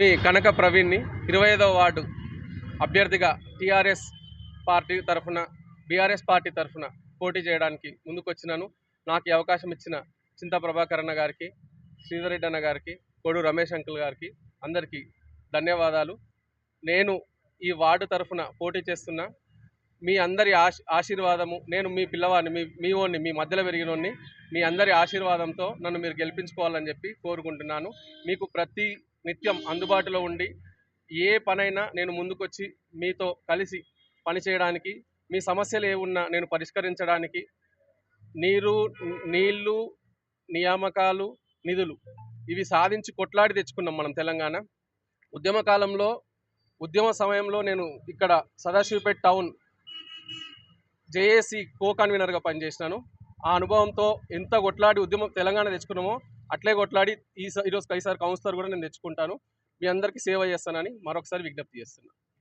మీ కనక ప్రవీణ్ని ఇరవై ఐదవ వార్డు అభ్యర్థిగా టీఆర్ఎస్ పార్టీ తరఫున బీఆర్ఎస్ పార్టీ తరఫున పోటీ చేయడానికి ముందుకొచ్చినాను. నాకు ఈ అవకాశం ఇచ్చిన చింత ప్రభాకర్ అన్న గారికి శ్రీధరెడ్డి అన్న గారికి కోడు రమేష్ అంకుల్ గారికి అందరికీ ధన్యవాదాలు. నేను ఈ వార్డు తరఫున పోటీ చేస్తున్నా మీ అందరి ఆశ ఆశీర్వాదము నేను మీ పిల్లవాడిని మీ మీ ఓన్ని మీ మధ్యలో పెరిగినోడిని మీ అందరి ఆశీర్వాదంతో నన్ను మీరు గెలిపించుకోవాలని చెప్పి కోరుకుంటున్నాను. మీకు ప్రతి నిత్యం అందుబాటులో ఉండి ఏ పనైనా నేను ముందుకొచ్చి మీతో కలిసి పనిచేయడానికి మీ సమస్యలు ఏమున్నా నేను పరిష్కరించడానికి నీరు నీళ్ళు నియామకాలు నిధులు ఇవి సాధించి కొట్లాడి తెచ్చుకున్నాం మనం తెలంగాణ. ఉద్యమ కాలంలో ఉద్యమ సమయంలో నేను ఇక్కడ సదాశివపేట్ టౌన్ జేఏసీ కో కన్వీనర్గా పనిచేసినాను. ఆ అనుభవంతో ఎంత కొట్లాడి ఉద్యమం తెలంగాణ తెచ్చుకున్నామో అట్లే కొట్లాడి ఈ ఈరోజు కైసారి కౌన్సిలర్ కూడా నేను తెచ్చుకుంటాను. మీ అందరికీ సేవ చేస్తానని మరొకసారి విజ్ఞప్తి చేస్తున్నాను